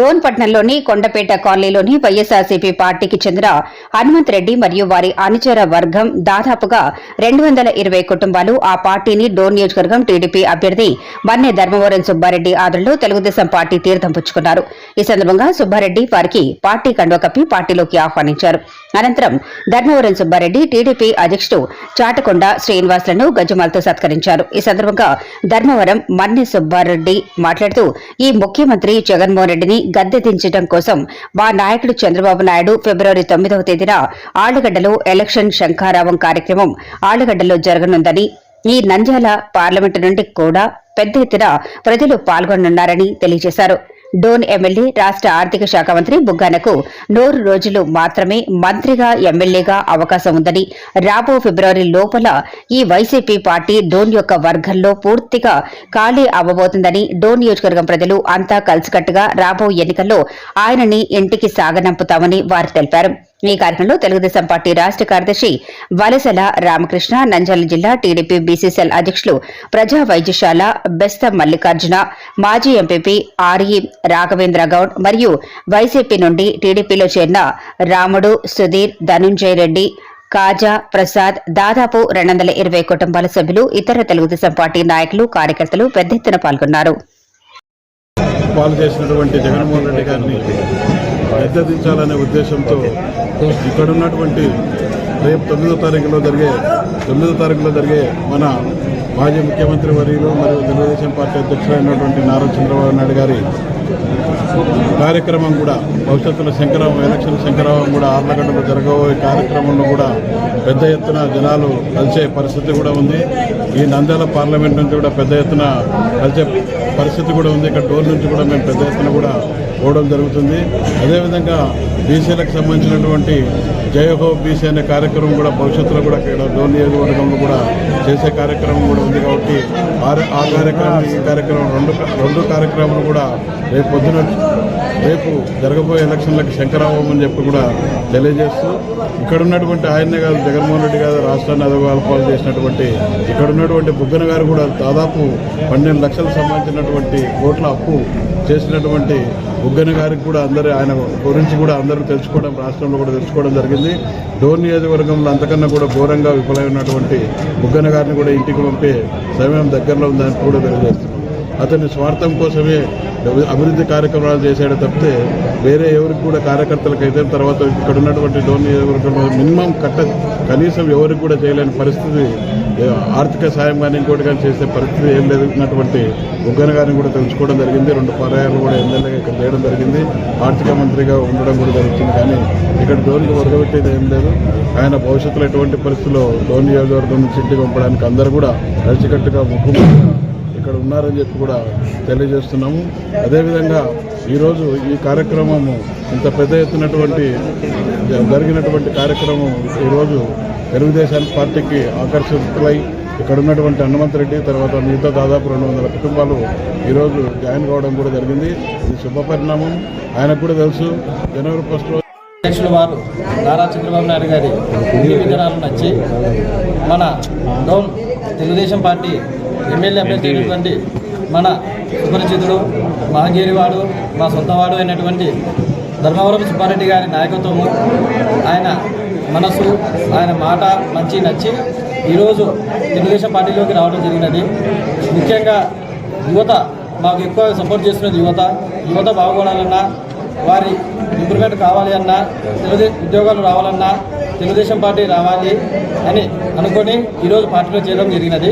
డోన్పట్నంలోని కొండపేట కాలనీలోని వైఎస్ఆర్సీపీ పార్టీకి చెందిన హనుమంత్ రెడ్డి మరియు వారి అనుచర వర్గం దాదాపుగా రెండు వందల ఇరవై కుటుంబాలు ఆ పార్టీని డోన్ నియోజకవర్గం టీడీపీ అభ్యర్థి మన్నె ధర్మవరం సుబ్బారెడ్డి ఆదరణలో తెలుగుదేశం పార్టీ తీర్థం పుచ్చుకున్నారు. ఈ సందర్భంగా సుబ్బారెడ్డి వారికి పార్టీ కండువ కప్పి పార్టీలోకి ఆహ్వానించారు. అనంతరం ధర్మవరం సుబ్బారెడ్డి టీడీపీ అధ్యక్షుడు చాటకొండ శ్రీనివాసులను గజమాలతో సత్కరించారు. ఈ సందర్భంగా ధర్మవరం మన్నె సుబ్బారెడ్డి మాట్లాడుతూ ఈ ముఖ్యమంత్రి జగన్మోహన్ రెడ్డిని గద్దె దించడం కోసం మా నాయకుడు చంద్రబాబు నాయుడు ఫిబ్రవరి తొమ్మిదవ తేదీన ఆళ్ళగడ్డలో ఎలక్షన్ శంఖారావం కార్యక్రమం ఆళ్ళగడ్డలో జరగనుందని ఈ నంద్యాల పార్లమెంటు నుండి కూడా పెద్ద ఎత్తున ప్రజలు పాల్గొనున్నారని తెలియజేశారు. డోన్ ఎమ్మెల్యే రాష్ట్ర ఆర్థిక శాఖ మంత్రి బుగ్గానకు నూరు రోజులు మాత్రమే మంత్రిగా ఎమ్మెల్యేగా అవకాశం ఉందని రాబో ఫిబ్రవరి లోపల ఈ వైసీపీ పార్టీ డోన్ యొక్క వర్గంలో పూర్తిగా ఖాళీ అవ్వబోతుందని డోన్ నియోజకవర్గం ప్రజలు అంతా కలిసికట్టుగా రాబో ఎన్నికల్లో ఆయనని ఇంటికి సాగనంపుతామని వారు తెలిపారు. ఈ కార్యక్రమంలో తెలుగుదేశం పార్టీ రాష్ట్ర కార్యదర్శి వలసల రామకృష్ణ నంజాల జిల్లా టీడీపీ బీసీసీఎల్ అధ్యక్షులు ప్రజా వైద్యశాల బెస్త మల్లికార్జున మాజీ ఎంపీపీ ఆర్ఈ రాఘవేంద్ర గౌడ్ మరియు వైసీపీ నుండి టీడీపీలో చేరిన రాముడు సుధీర్ ధనుంజయ రెడ్డి కాజా ప్రసాద్ దాదాపు రెండు వందల ఇరవై కుటుంబాల సభ్యులు ఇతర తెలుగుదేశం పార్టీ నాయకులు కార్యకర్తలు పెద్ద ఎత్తున పాల్గొన్నారు. పాలు ఉద్దేశంతో ఇక్కడ ఉన్నటువంటి రేపు తొమ్మిదో తారీఖులో జరిగే తొమ్మిదో తారీఖులో జరిగే మన మాజీ ముఖ్యమంత్రి వర్యులు మరియు తెలుగుదేశం పార్టీ అధ్యక్షులైనటువంటి నారా చంద్రబాబు నాయుడు గారి కార్యక్రమం కూడా భవిష్యత్తులో శంకరావం ఎలక్షన్ శంకరావం కూడా ఆర్లగడ్డలో జరగబోయే కార్యక్రమంలో కూడా పెద్ద ఎత్తున జనాలు కలిసే పరిస్థితి కూడా ఉంది. ఈ నంద్యాల పార్లమెంట్ నుంచి కూడా పెద్ద ఎత్తున కలిసే పరిస్థితి కూడా ఉంది. ఇక్కడ డోర్ నుంచి కూడా మేము పెద్ద ఎత్తున కూడా పోవడం జరుగుతుంది. అదేవిధంగా బీసీలకు సంబంధించినటువంటి జయహో బీసీ అనే కార్యక్రమం కూడా భవిష్యత్తులో కూడా ఇక్కడ డోర్ నియోజకవర్గంలో కూడా చేసే కార్యక్రమం కూడా ఉంది కాబట్టి ఆ- కార్యక్రమం ఈ కార్యక్రమం రెండు రెండు కార్యక్రమాలు కూడా రేపు పొద్దున రేపు జరగబోయే ఎలక్షన్లకు శంకరావం అని చెప్పి కూడా తెలియజేస్తూ ఇక్కడ ఉన్నటువంటి ఆయన్నే కాదు జగన్మోహన్ రెడ్డి కాదు రాష్ట్రాన్ని అదోగాలు పాలు చేసినటువంటి ఇక్కడ ఉన్నటువంటి బుగ్గన గారు కూడా దాదాపు పన్నెండు లక్షలకు సంబంధించినటువంటి కోట్ల అప్పు చేసినటువంటి బుగ్గన గారికి కూడా అందరూ ఆయన గురించి కూడా అందరూ తెలుసుకోవడం రాష్ట్రంలో కూడా తెలుసుకోవడం జరిగింది. డోర్ నియోజకవర్గంలో అంతకన్నా కూడా ఘోరంగా విఫలమైనటువంటి బుగ్గన గారిని కూడా ఇంటికి పంపే సమయం దగ్గరలో ఉందని కూడా తెలియజేస్తున్నాం. అతని స్వార్థం కోసమే అభివృద్ధి కార్యక్రమాలు చేశాడు తప్పితే వేరే ఎవరికి కూడా కార్యకర్తలకు అయితే తర్వాత ఇక్కడ ఉన్నటువంటి డోన్ మినిమం కట్ట కనీసం ఎవరికి కూడా చేయలేని పరిస్థితి ఆర్థిక సాయం కానీ ఇంకోటి కానీ చేసే పరిస్థితి ఏం లేదు ఉన్నటువంటి ఉగ్గన గారిని కూడా తెలుసుకోవడం జరిగింది. రెండు పర్యాయాలు కూడా ఎమ్మెల్యేగా ఇక్కడ చేయడం జరిగింది. ఆర్థిక మంత్రిగా ఉండడం కూడా జరుగుతుంది. కానీ ఇక్కడ డోన్కి ఒరగబెట్టేది ఏం లేదు. ఆయన భవిష్యత్తులో ఎటువంటి పరిస్థితుల్లో డోన్ నియోజకవర్గం నుంచి ఇంటికి పంపడానికి అందరూ కూడా కలిసికట్టుగా ముఖ్యమంత్రిగా ఇక్కడ ఉన్నారని చెప్పి కూడా తెలియజేస్తున్నాము. అదేవిధంగా ఈరోజు ఈ కార్యక్రమము ఇంత పెద్ద ఎత్తునటువంటి జ- జరిగినటువంటి కార్యక్రమం ఈరోజు తెలుగుదేశం పార్టీకి ఆకర్షితులై ఇక్కడ ఉన్నటువంటి హనుమంత్ రెడ్డి తర్వాత మిగతా దాదాపు రెండు వందల కుటుంబాలు ఈరోజు జాయిన్ కావడం కూడా జరిగింది. ఇది శుభ పరిణామం. ఆయనకు కూడా తెలుసు జనవరి ఫస్ట్ అధ్యక్షుల వారు నారా చంద్రబాబు నాయుడు గారి విధానాలు నచ్చి మన డౌన్ తెలుగుదేశం పార్టీ ఎమ్మెల్యే అభ్యర్థి మన సుపరిచితుడు మహగేరివాడు మా సొంతవాడు అయినటువంటి ధర్మవరం సుబ్బారెడ్డి గారి నాయకత్వము. ఆయన మనసు ఆయన మాట మంచి నచ్చి ఈరోజు తెలుగుదేశం పార్టీలోకి రావడం జరిగినది. ముఖ్యంగా యువత మాకు ఎక్కువ సపోర్ట్ చేస్తున్నది యువత. యువత బాగుపడాలన్నా వారి ఇంప్రూవ్మెంట్ కావాలి అన్నా తెలుగు ఉద్యోగాలు రావాలన్నా తెలుగుదేశం పార్టీ రావాలి అని అనుకొని ఈరోజు పార్టీలో చేయడం జరిగినది.